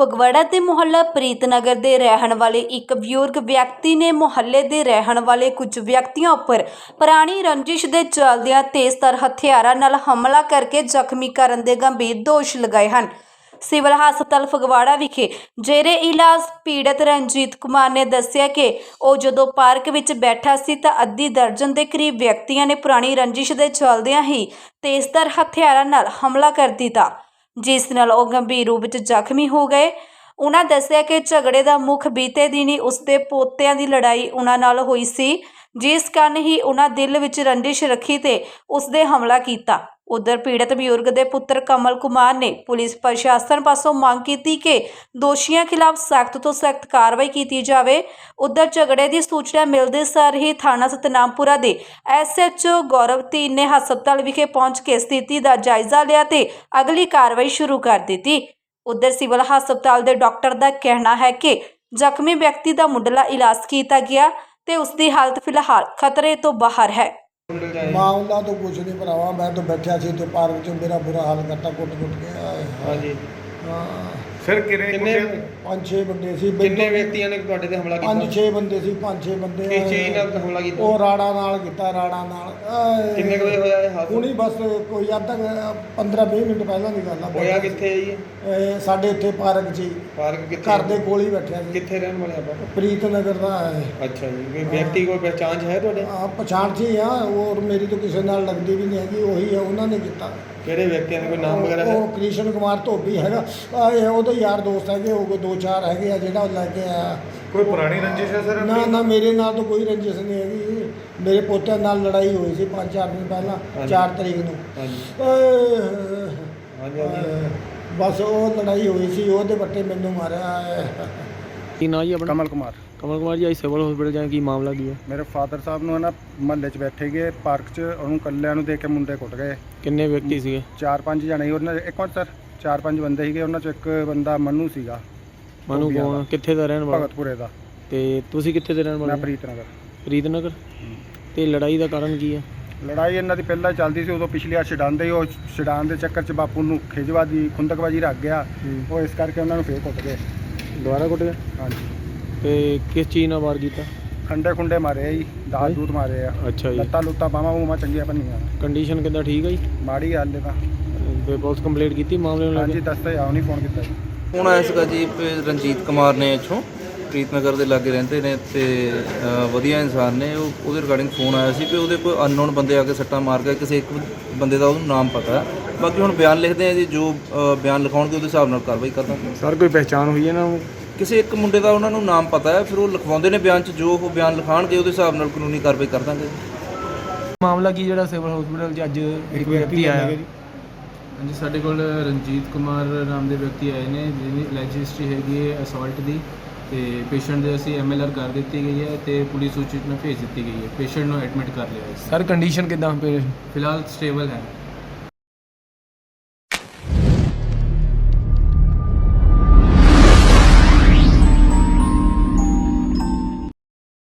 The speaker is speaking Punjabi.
ਫਗਵਾੜਾ ਦੇ ਮੁਹੱਲਾ ਪ੍ਰੀਤਨਗਰ ਦੇ ਰਹਿਣ ਵਾਲੇ ਇੱਕ ਬਜ਼ੁਰਗ ਵਿਅਕਤੀ ਨੇ ਮੁਹੱਲੇ ਦੇ ਰਹਿਣ ਵਾਲੇ ਕੁਝ ਵਿਅਕਤੀਆਂ ਉੱਪਰ ਪੁਰਾਣੀ ਰੰਜਿਸ਼ ਦੇ ਚੱਲਦਿਆਂ ਤੇਜ਼ਧਾਰ ਹਥਿਆਰਾਂ ਨਾਲ ਹਮਲਾ ਕਰਕੇ ਜ਼ਖਮੀ ਕਰਨ ਦੇ ਗੰਭੀਰ ਦੋਸ਼ ਲਗਾਏ ਹਨ। ਸਿਵਲ ਹਸਪਤਾਲ ਫਗਵਾੜਾ ਵਿਖੇ ਜੇਰੇ ਇਲਾਜ ਪੀੜਤ ਰਣਜੀਤ ਕੁਮਾਰ ਨੇ ਦੱਸਿਆ ਕਿ ਉਹ ਜਦੋਂ ਪਾਰਕ ਵਿੱਚ ਬੈਠਾ ਸੀ ਤਾਂ ਅੱਧੀ ਦਰਜਨ ਦੇ ਕਰੀਬ ਵਿਅਕਤੀਆਂ ਨੇ ਪੁਰਾਣੀ ਰੰਜਿਸ਼ ਦੇ ਚੱਲਦਿਆਂ ਹੀ ਤੇਜ਼ਧਾਰ ਹਥਿਆਰਾਂ ਨਾਲ ਹਮਲਾ ਕਰ ਦਿੱਤਾ। ਜਿਸ ਨਾਲ ਉਹ ਗੰਭੀਰ ਰੂਪ ਵਿੱਚ ਜ਼ਖਮੀ ਹੋ ਗਏ। ਉਹਨਾਂ ਦੱਸਿਆ ਕਿ ਝਗੜੇ ਦਾ ਮੁੱਖ ਬੀਤੇ ਦਿਨੀ ਉਸਦੇ ਪੋਤਿਆਂ ਦੀ ਲੜਾਈ ਉਹਨਾਂ ਨਾਲ ਹੋਈ ਸੀ, ਜਿਸ ਕਾਰਨ ਹੀ ਉਹਨਾਂ ਦਿਲ ਵਿੱਚ ਰੰਜਿਸ਼ ਰੱਖੀ ਤੇ ਉਸਦੇ ਹਮਲਾ ਕੀਤਾ। ਉਧਰ ਪੀੜਤ ਬਜ਼ੁਰਗ ਦੇ ਪੁੱਤਰ ਕਮਲ ਕੁਮਾਰ ਨੇ ਪੁਲਿਸ ਪ੍ਰਸ਼ਾਸਨ ਪਾਸੋਂ ਮੰਗ ਕੀਤੀ ਕਿ ਦੋਸ਼ੀਆਂ ਖਿਲਾਫ ਸਖਤ ਤੋਂ ਸਖਤ ਕਾਰਵਾਈ ਕੀਤੀ ਜਾਵੇ। ਉਧਰ ਝਗੜੇ ਦੀ ਸੂਚਨਾ ਮਿਲਦੇ ਸਾਰ ਹੀ ਥਾਣਾ ਸਤਨਾਮਪੁਰਾ ਦੇ ਐਸਐਚਓ ਗੌਰਵਤੀ ਨੇ ਹਸਪਤਾਲ ਵਿਖੇ ਪਹੁੰਚ ਕੇ ਸਥਿਤੀ ਦਾ ਜਾਇਜ਼ਾ ਲਿਆ ਤੇ ਅਗਲੀ ਕਾਰਵਾਈ ਸ਼ੁਰੂ ਕਰ ਦਿੱਤੀ। ਉਧਰ ਸਿਵਲ ਹਸਪਤਾਲ ਦੇ ਡਾਕਟਰ ਦਾ ਕਹਿਣਾ ਹੈ ਕਿ ਜ਼ਖਮੀ ਵਿਅਕਤੀ ਦਾ ਮੁੱਢਲਾ ਇਲਾਜ ਕੀਤਾ ਗਿਆ ਤੇ ਉਸ ਦੀ ਹਾਲਤ ਫਿਲਹਾਲ ਖਤਰੇ ਤੋਂ ਬਾਹਰ ਹੈ। ਮਾਮਲਾ ਤਾਂ ਕੁਛ ਨਹੀਂ ਭਰਾਵਾ ਮੈਂ ਤਾਂ ਬੈਠਿਆ ਸੀ ਤੇ ਪਾਰਕ 'ਚ ਮੇਰਾ ਬੁਰਾ ਹਾਲ ਕਰਤਾ ਕੁੱਟ ਕੁੱਟ ਕੇ ਆਏ ਹਾਏ। ਹਾਂਜੀ ਹਾਂ ਸਰ ਕਿੰਨੇ ਕਿੰਨੇ ਪੰਜ ਛੇ ਬੰਦੇ ਸੀ ਕਿੰਨੇ ਵਿਅਕਤੀਆਂ ਨੇ ਤੁਹਾਡੇ ਤੇ ਹਮਲਾ ਪੰਜ ਕੀਤਾ ਛੇ ਬੰਦੇ ਸੀ ਪੰਜ ਛੇ ਬੰਦੇ ਕਿਸ ਚੀਜ਼ ਨਾਲ ਹਮਲਾ ਕੀਤਾ? ਉਹ ਰਾੜਾ ਨਾਲ ਕੀਤਾ ਰਾੜਾ ਨਾਲ। ਆਏ। ਕਿੰਨੇ ਕੁ ਵਜੇ ਹੋਇਆ ਇਹ ਹਾਦਸਾ? ਹੁਣੀ ਬਸ ਕੋਈ ਅੱਧਾ 15 20 ਮਿੰਟ ਪਹਿਲਾਂ ਦੀ ਗੱਲ ਆ। ਹੋਇਆ ਕਿੱਥੇ ਹੈ ਜੀ? ਇਹ? ਇਹ ਸਾਡੇ ਇੱਥੇ ਪਾਰਕ 'ਚ ਹੀ, ਪਾਰਕ ਕਿੱਥੇ? ਘਰ ਦੇ ਕੋਲ ਹੀ ਬੈਠਿਆ ਸੀ ਕਿੱਥੇ ਰਹਿਣ ਵਾਲੇ ਆਪਾਂ? ਪ੍ਰੀਤ ਨਗਰ ਦਾ ਹੈ। ਅੱਛਾ ਜੀ ਕੋਈ ਵਿਅਕਤੀ ਕੋਈ ਪਹਿਚਾਣ 'ਚ ਹੈ ਤੁਹਾਡੇ? ਆ ਪਛਾਣ ਸੀ ਆ। ਔਰ ਮੇਰੀ ਤਾਂ ਕਿਸੇ ਨਾਲ ਲੱਗਦੀ ਵੀ ਨਹੀਂ ਹੈਗੀ ਉਹੀ ਹੈ ਉਹਨਾਂ ਨੇ ਕੀਤਾ। ਕਿਹੜੇ ਵਿਅਕਤੀਆਂ ਦਾ ਕੋਈ ਨਾਮ ਵਗੈਰਾ ਉਹ ਹੈ? ਉਹ ਕ੍ਰਿਸ਼ਨ ਕੁਮਾਰ ਧੋਬੀ ਹੈਗਾ। ਆ ਇਹ ਉਹਦੇ ਯਾਰ ਦੋਸਤ ਹੈਗੇ ਉਹ ਕੋਈ ਦੋ ਚਾਰ ਹੈਗੇ ਆ ਜਿਹੜਾ ਉਹ ਲੈ ਕੇ ਆਇਆ। ਕੋਈ ਪੁਰਾਣੀ ਰੰਜਿਸ਼ ਹੈ ਸਰ ਨਾ ਨਾ ਮੇਰੇ ਨਾਲ ਤਾਂ ਕੋਈ ਰੰਜਿਸ਼ ਨਹੀਂ ਹੈਗੀ। ਮੇਰੇ ਪੋਤਿਆਂ ਨਾਲ ਲੜਾਈ ਹੋਈ ਸੀ ਪੰਜ ਚਾਰ ਦਿਨ ਪਹਿਲਾਂ ਹਾਂਜੀ। 4 ਤਰੀਕ ਨੂੰ। ਹਾਂਜੀ। ਬਸ ਉਹ ਲੜਾਈ ਹੋਈ ਸੀ ਉਹਦੇ ਬੱਟੇ ਮੈਨੂੰ ਮਾਰਿਆ। ਕੀ ਨਾਂ ਜੀ ਆਪਣਾ? ਕਮਲ ਕੁਮਾਰ। ਕਮਲ ਕੁਮਾਰ ਜੀ ਅੱਜ ਸਿਵਲ ਹਸਪੀਟਲ ਜਾਏ ਕੀ ਮਾਮਲਾ ਕੀ ਹੈ? ਮੇਰੇ ਫਾਦਰ ਸਾਹਿਬ ਨੂੰ ਨਾ ਮਹੱਲੇ 'ਚ ਬੈਠੇ ਗਏ ਪਾਰਕ 'ਚ ਉਹਨੂੰ ਕੱਲਿਆਂ ਨੂੰ ਦੇਖ ਕੇ ਮੁੰਡੇ ਕੁੱਟ ਗਏ। ਕਿੰਨੇ ਵਿਅਕਤੀ ਸੀਗੇ? ਚਾਰ ਪੰਜ ਜਣੇ ਸੀ ਉਹਨਾਂ ਇੱਕ ਮਿੰਟ ਸਰ। ਚਾਰ ਪੰਜ ਬੰਦੇ ਸੀਗੇ ਉਹਨਾਂ 'ਚ ਇੱਕ ਬੰਦਾ ਮੰਨੂ ਸੀਗਾ। ਮਨੂ ਧੋਬੀਆਂ ਕੌਣ। ਕਿੱਥੇ ਦਾ ਰਹਿਣ ਵਾਲਾ? ਭਗਤਪੁਰੇ ਦਾ। ਤੇ ਤੁਸੀਂ ਕਿੱਥੇ ਦੇ ਰਹਿਣ ਮੈਂ ਵਾਲੇ ਪ੍ਰੀਤਨਗਰ। ਫਰੀਦਨਗਰ ਤੇ ਲੜਾਈ ਦਾ ਕਾਰਨ ਕੀ ਹੈ ਲੜਾਈ ਇਹਨਾਂ ਦੀ ਪਹਿਲਾਂ ਚੱਲਦੀ ਸੀ ਉਦੋਂ ਪਿਛਲੀ ਵਾਰ ਛਡਾਉਂਦੇ ਹੀ ਉਹ ਛਡਾਉਣ ਦੇ ਚੱਕਰ 'ਚ ਬਾਪੂ ਨੂੰ ਖਿਜਵਾਦੀ ਖੁੰਦਕਬਾਜੀ ਰੱਖ ਗਿਆ। ਉਹ ਇਸ ਕਰਕੇ ਉਹਨਾਂ ਨੂੰ ਫੇਰ ਕੁੱਟ ਗਏ। ਦੁਬਾਰਾ ਕੁੱਟ ਗਏ? ਹਾਂਜੀ। ਤੇ ਕਿਸ ਚੀਜ਼ ਨਾਲ ਵਾਰ ਕੀਤਾ? ਖੰਡੇ ਖੁੰਡੇ ਮਾਰੇ ਆ ਜੀ ਦਾਤ ਦੂਤ ਮਾਰੇ ਆ। ਅੱਛਾ ਜੀ। ਲੱਤਾਂ ਲੁੱਤਾਂ ਬਾਹਾਂ ਬੂਹਾਂ ਚੰਗੀਆਂ ਭੰਨੀਆਂ। ਕੰਡੀਸ਼ਨ ਕਿੱਦਾਂ? ਠੀਕ ਹੈ ਜੀ? ਮਾੜੀ ਹਾਲ ਹੈ ਤਾਂ। ਤੇ ਪੁਲਿਸ ਕੰਪਲੀਟ ਕੀਤੀ ਮਾਮਲੇ ਨੂੰ ਲੈ ਹਾਂਜੀ ਕੇ ਦੱਸਦੇ ਆਉ ਨਹੀਂ ਫੋਨ ਕੀਤਾ ਜੀ। ਫੋਨ ਆਇਆ ਸੀਗਾ ਜੀ ਵੀ ਰਣਜੀਤ ਕੁਮਾਰ ਨੇ ਇੱਥੋਂ ਪ੍ਰੀਤਨਗਰ ਦੇ ਲਾਗੇ ਰਹਿੰਦੇ ਨੇ ਤੇ ਵਧੀਆ ਇਨਸਾਨ ਨੇ ਉਹ ਉਹਦੇ ਰਿਗਾਰਡਿੰਗ ਫੋਨ ਆਇਆ ਸੀ ਕਿ ਉਹਦੇ ਕੋਈ ਅਨਨੋਨ ਬੰਦੇ ਆ ਕੇ ਸੱਟਾਂ ਮਾਰ ਗਏ ਕਿਸੇ ਇੱਕ ਬੰਦੇ ਦਾ ਉਹਨੂੰ ਨਾਮ ਪਤਾ ਹੈ। ਬਾਕੀ ਹੁਣ ਬਿਆਨ ਲਿਖਦੇ ਆ ਜੀ ਜੋ ਅ, ਬਿਆਨ ਲਿਖਾਉਣਗੇ ਉਹਦੇ ਹਿਸਾਬ ਨਾਲ ਕਾਰਵਾਈ ਕਰ ਦਾਂਗੇ ਸਰ ਕੋਈ ਪਹਿਚਾਣ ਹੋਈ ਹੈ ਨਾ ਕਿਸੇ ਇੱਕ ਮੁੰਡੇ ਦਾ ਉਹਨਾਂ ਨੂੰ ਨਾਮ ਪਤਾ ਹੈ ਫਿਰ ਉਹ ਲਿਖਵਾਉਂਦੇ ਨੇ ਬਿਆਨ 'ਚ ਜੋ ਉਹ ਬਿਆਨ ਲਿਖਾਣਗੇ ਉਹਦੇ ਹਿਸਾਬ ਨਾਲ ਕਾਨੂੰਨੀ ਕਾਰਵਾਈ ਕਰ ਦਾਂਗੇ। ਮਾਮਲਾ ਕੀ ਜਿਹੜਾ ਸਿਵਲ ਹਸਪੀਟਲ 'ਚ ਅੱਜ ਇੱਕ ਵਿਅਕਤੀ ਆਇਆ? ਹਾਂਜੀ ਸਾਡੇ ਕੋਲ ਰਣਜੀਤ ਕੁਮਾਰ ਨਾਮ ਦੇ ਵਿਅਕਤੀ ਆਏ ਨੇ ਜਿਹਦੀ ਲੈਜ ਹਿਸਟਰੀ ਹੈਗੀ ਹੈ ਅਸੌਲਟ ਦੀ ਤੇ ਪੇਸ਼ੈਂਟ ਦੇ ਅਸੀਂ ਐਮਐਲਆਰ ਕਰ ਦਿੱਤੀ ਗਈ ਹੈ ਤੇ ਪੁਲਿਸ ਸੂਚਿਤ ਨੂੰ ਭੇਜ ਦਿੱਤੀ ਗਈ ਹੈ। ਪੇਸ਼ੈਂਟ ਨੂੰ ਐਡਮਿਟ ਕਰ ਲਿਆ ਹੈ। ਸਰ ਕੰਡੀਸ਼ਨ ਕਿੱਦਾਂ ਪੇ ਫਿਲਹਾਲ ਸਟੇਬਲ ਹੈ।